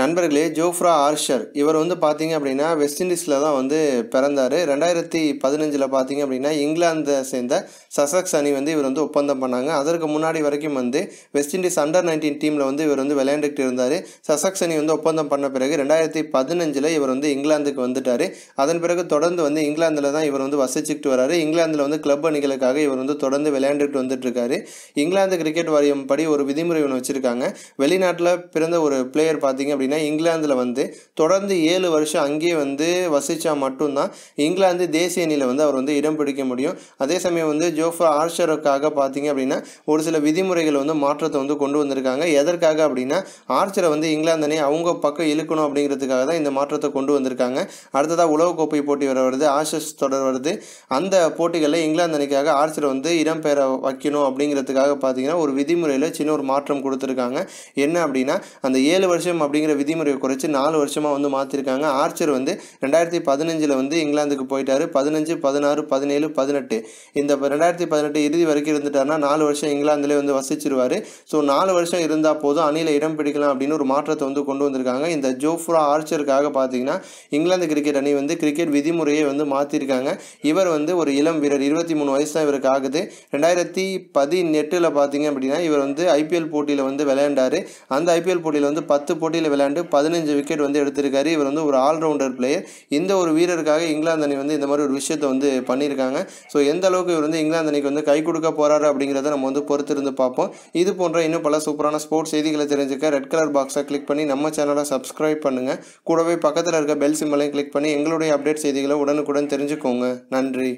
நண்பர்களே ஜோஃப்ரா ஆர்ஷர். இவர் வந்து பார்த்தீங்க அப்படின்னா வெஸ்ட் இண்டீஸில் தான் வந்து பிறந்தார். ரெண்டாயிரத்தி பதினஞ்சில் பார்த்தீங்க அப்படின்னா இங்கிலாந்தை சேர்ந்த சசக்ஸ் அணி வந்து இவர் வந்து ஒப்பந்தம் பண்ணாங்க. அதற்கு முன்னாடி வரைக்கும் வந்து வெஸ்ட் இண்டீஸ் அண்டர் நைன்டீன் டீமில் வந்து இவர் வந்து விளையாண்டுக்கிட்டு இருந்தார். சசக்ஸ் அணி வந்து ஒப்பந்தம் பண்ண பிறகு ரெண்டாயிரத்தி பதினஞ்சில் இவர் வந்து இங்கிலாந்துக்கு வந்துட்டார். அதன் பிறகு தொடர்ந்து வந்து இங்கிலாந்தில் தான் இவர் வந்து வசிச்சுக்கிட்டு வராரு. இங்கிலாந்தில் வந்து கிளப் அணிகளுக்காக இவர் வந்து தொடர்ந்து விளையாண்டுட்டு வந்துட்டுருக்காரு இங்கிலாந்து கிரிக்கெட் வாரியம் படி ஒரு விதிமுறை ஒன்று வச்சுருக்காங்க. வெளிநாட்டில் பிறந்த ஒரு பிளேயர் பார்த்தீங்க அப்படின்னா இங்கிலாந்தில் வந்து தொடர்ந்து ஏழு வருஷம் அங்கேயே வந்து வசித்தா மட்டும்தான் இங்கிலாந்து தேசிய அணியில் வந்து அவர் வந்து இடம் பிடிக்க முடியும். அதே சமயம் வந்து ஜோஃபா ஆர்ச்சருக்காக பார்த்தீங்க அப்படின்னா ஒரு சில விதிமுறைகள் வந்து மாற்றத்தை வந்து கொண்டு வந்திருக்காங்க. எதற்காக அப்படின்னா ஆர்ச்சரை வந்து இங்கிலாந்து அணி அவங்க பக்கம் இழுக்கணும் அப்படிங்கிறதுக்காக தான் இந்த மாற்றத்தை கொண்டு வந்திருக்காங்க. அடுத்ததாக உலகக்கோப்பை போட்டி வர வருது ஆஷஸ் தொடர் வருது. அந்த போட்டிகளில் இங்கிலாந்து அணிக்காக ஆர்ச்சரை வந்து இடம்பெற வைக்கணும் அப்படிங்கிறதுக்காக பார்த்தீங்கன்னா ஒரு விதிமுறையில் சின்ன ஒரு மாற்றம் கொடுத்துருக்காங்க. என்ன அப்படின்னா அந்த ஏழு வருஷம் அப்படிங்கிற விதிமுறையை குறைச்சி நாலு வருஷமாக வந்து மாற்றிருக்காங்க ஆர்ச்சர் வந்து ரெண்டாயிரத்தி பதினஞ்சில் வந்து இங்கிலாந்துக்கு போயிட்டாரு. பதினஞ்சு பதினாறு பதினேழு பதினெட்டு. இந்த ரெண்டாயிரத்தி பதினெட்டு இறுதி வரைக்கும் இருந்துட்டாருன்னா நாலு வருஷம் இங்கிலாந்துலேயே வந்து வசிச்சிருவார். ஸோ நாலு வருஷம் இருந்தால் போதும் அணியில் இடம் பிடிக்கலாம் அப்படின்னு ஒரு மாற்றத்தை வந்து கொண்டு வந்திருக்காங்க. இந்த ஜோஃப்ரா ஆர்ச்சருக்காக பார்த்தீங்கன்னா இங்கிலாந்து கிரிக்கெட் அணி வந்து கிரிக்கெட் விதிமுறையை வந்து மாற்றிருக்காங்க இவர் வந்து ஒரு இளம் வீரர் இருபத்தி மூணு வயசு தான் இவருக்கு ஆகுது. ரெண்டாயிரத்தி பதினெட்டில் பார்த்தீங்க அப்படின்னா இவர் வந்து ஐபிஎல் போட்டியில் வந்து விளையாண்டார். அந்த ஐபிஎல் போட்டியில் வந்து பத்து போட்டியில் விளையாண்டு பதினஞ்சு விக்கெட் வந்து எடுத்திருக்காரு. இவர் வந்து ஒரு ஆல்ரவுண்டர் பிளேயர் இந்த ஒரு வீரருக்காக இங்கிலாந்து அணி வந்து இந்த மாதிரி ஒரு விஷயத்தை வந்து பண்ணியிருக்காங்க. ஸோ எந்த அளவுக்கு இவர் வந்து இங்கிலாந்து அணிக்கு வந்து கை கொடுக்க போகிறாரு அப்படிங்கிறத நம்ம வந்து பொறுத்திருந்து பார்ப்போம். இது போன்ற இன்னும் பல சூப்பரான ஸ்போர்ட்ஸ் செய்திகளை தெரிஞ்சுக்க ரெட் கலர் பாக்ஸை கிளிக் பண்ணி நம்ம சேனலை சப்ஸ்கிரைப் பண்ணுங்கள் கூடவே பக்கத்தில் இருக்க பெல் சிம்மலையும் கிளிக் பண்ணி எங்களுடைய அப்டேட் செய்திகளை உடனுக்குடன் தெரிஞ்சுக்கோங்க. நன்றி.